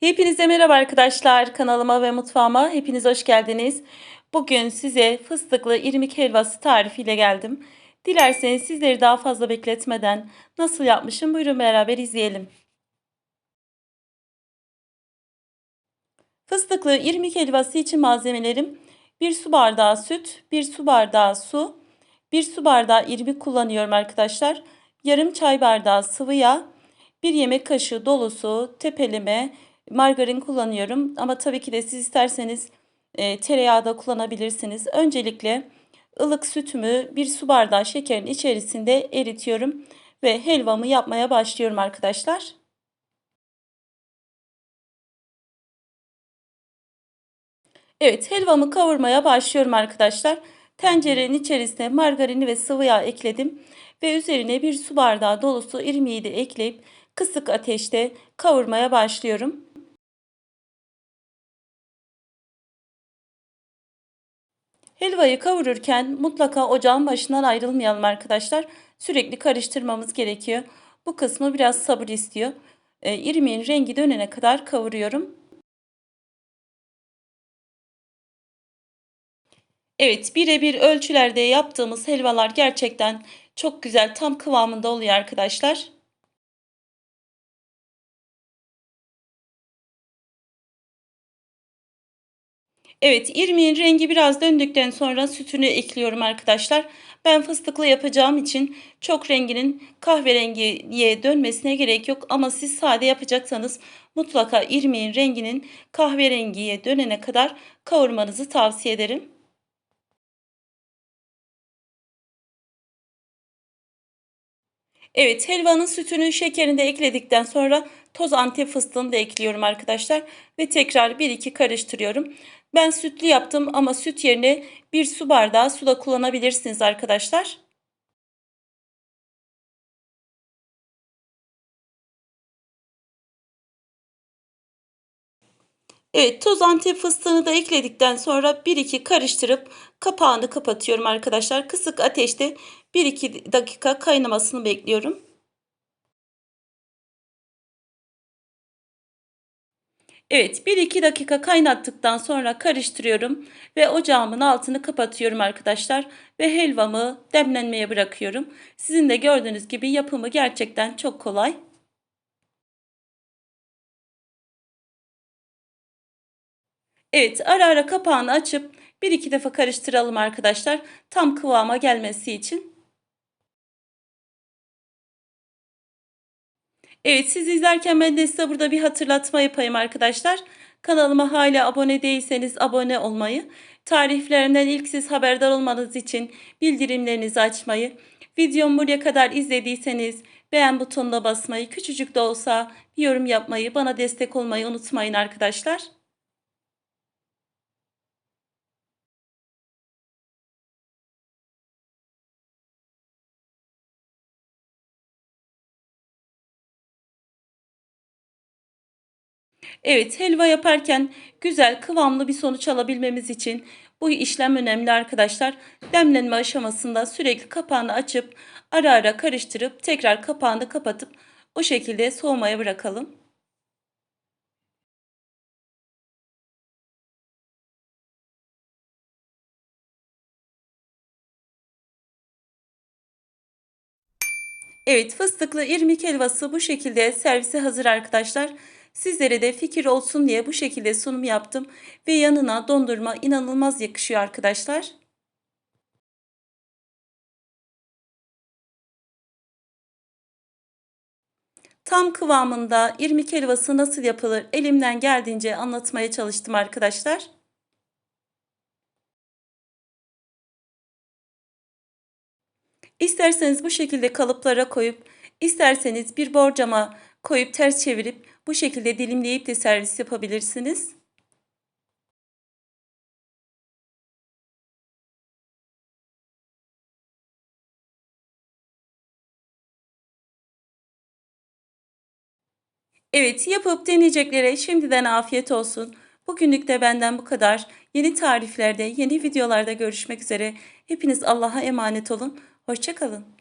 Hepinize merhaba arkadaşlar. Kanalıma ve mutfağıma hepiniz hoş geldiniz. Bugün size fıstıklı irmik helvası tarifiyle geldim. Dilerseniz sizleri daha fazla bekletmeden nasıl yapmışım buyurun beraber izleyelim. Fıstıklı irmik helvası için malzemelerim 1 su bardağı süt, 1 su bardağı su, 1 su bardağı irmik kullanıyorum arkadaşlar. Yarım çay bardağı sıvı yağ, 1 yemek kaşığı dolusu tepeleme, margarin kullanıyorum. Ama tabii ki de siz isterseniz e, tereyağı da kullanabilirsiniz. Öncelikle ılık sütümü bir su bardağı şekerin içerisinde eritiyorum ve helvamı yapmaya başlıyorum arkadaşlar. Evet helvamı kavurmaya başlıyorum arkadaşlar. Tencerenin içerisine margarini ve sıvı yağ ekledim ve üzerine bir su bardağı dolusu irmiği de ekleyip kısık ateşte kavurmaya başlıyorum. Helvayı kavururken mutlaka ocağın başından ayrılmayalım arkadaşlar. Sürekli karıştırmamız gerekiyor. Bu kısmı biraz sabır istiyor. E, irmiğin rengi dönene kadar kavuruyorum. Evet birebir ölçülerde yaptığımız helvalar gerçekten çok güzel tam kıvamında oluyor arkadaşlar. Evet irmiğin rengi biraz döndükten sonra sütünü ekliyorum arkadaşlar. Ben fıstıklı yapacağım için çok renginin kahverengiye dönmesine gerek yok. Ama siz sade yapacaksanız mutlaka irmiğin renginin kahverengiye dönene kadar kavurmanızı tavsiye ederim. Evet helvanın sütünü şekerini de ekledikten sonra toz antep fıstığını da ekliyorum arkadaşlar. Ve tekrar 1-2 karıştırıyorum. Ben sütlü yaptım ama süt yerine bir su bardağı su da kullanabilirsiniz arkadaşlar. Evet toz antep fıstığını da ekledikten sonra 1-2 karıştırıp kapağını kapatıyorum arkadaşlar. Kısık ateşte 1-2 dakika kaynamasını bekliyorum. Evet 1-2 dakika kaynattıktan sonra karıştırıyorum ve ocağımın altını kapatıyorum arkadaşlar ve helvamı demlenmeye bırakıyorum. Sizin de gördüğünüz gibi yapımı gerçekten çok kolay. Evet ara ara kapağını açıp bir iki defa karıştıralım arkadaşlar. Tam kıvama gelmesi için. Evet siz izlerken ben de size burada bir hatırlatma yapayım arkadaşlar. Kanalıma hala abone değilseniz abone olmayı, tariflerimden ilk siz haberdar olmanız için bildirimlerinizi açmayı, videomu buraya kadar izlediyseniz beğen butonuna basmayı, küçücük de olsa bir yorum yapmayı, bana destek olmayı unutmayın arkadaşlar. Evet helva yaparken güzel kıvamlı bir sonuç alabilmemiz için bu işlem önemli arkadaşlar. Demlenme aşamasında sürekli kapağını açıp ara ara karıştırıp tekrar kapağını kapatıp o şekilde soğumaya bırakalım. Evet fıstıklı irmik helvası bu şekilde servise hazır arkadaşlar. Sizlere de fikir olsun diye bu şekilde sunum yaptım ve yanına dondurma inanılmaz yakışıyor arkadaşlar. Tam kıvamında irmik helvası nasıl yapılır elimden geldiğince anlatmaya çalıştım arkadaşlar. İsterseniz bu şekilde kalıplara koyup isterseniz bir borcama koyup ters çevirip bu şekilde dilimleyip de servis yapabilirsiniz. Evet yapıp deneyeceklere şimdiden afiyet olsun. Bugünlük de benden bu kadar. Yeni tariflerde, yeni videolarda görüşmek üzere. Hepiniz Allah'a emanet olun. Hoşçakalın.